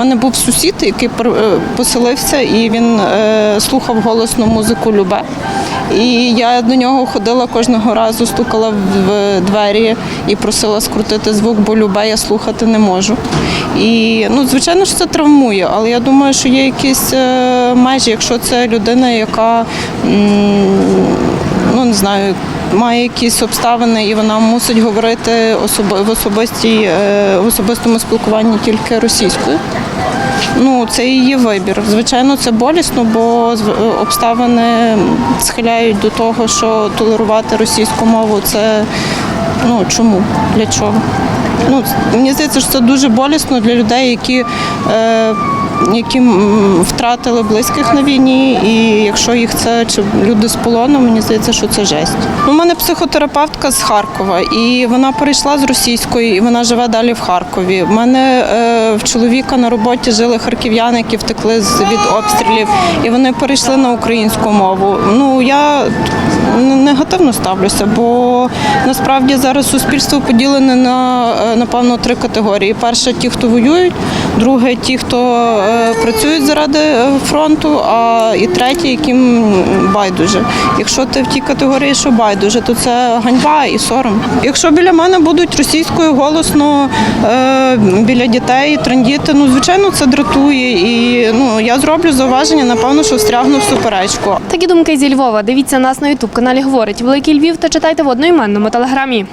мене був сусід, який е, поселився, і він е, слухав голосну музику Любе. І я до нього ходила кожного разу, стукала в двері і просила скрутити звук, бо любе я слухати не можу. І ну, звичайно ж це травмує, але я думаю, що є якісь е, межі, якщо це людина, яка ну не знаю. Має якісь обставини, і вона мусить говорити в особистій в особистому спілкуванні тільки російською. Ну, це її вибір. Звичайно, це болісно, бо обставини схиляють до того, що толерувати російську мову це ну чому? Для чого? Ну, мені здається, що це дуже болісно для людей, які, е, які втратили близьких на війні, і якщо їх це чи люди з полону, мені здається, що це жесть. У мене психотерапевтка з Харкова, і вона перейшла з російської, і вона живе далі в Харкові. У мене е, в чоловіка на роботі жили харків'яни, які втекли з від обстрілів, і вони перейшли на українську мову. Ну я негативно ставлюся, бо насправді зараз суспільство поділене на е, напевно три категорії: перше ті, хто воюють, друге ті, хто е, працюють заради е, фронту, а і третє, яким байдуже. Якщо ти в тій категорії, що байдуже, то це ганьба і сором. Якщо біля мене будуть російською голосно е, біля дітей трендіти, ну звичайно це дратує. І ну я зроблю зауваження, напевно, що встрягну в суперечку. Такі думки зі Львова. Дивіться нас на Ютуб каналі Говорить Великий Львів та читайте в одноіменному телеграмі.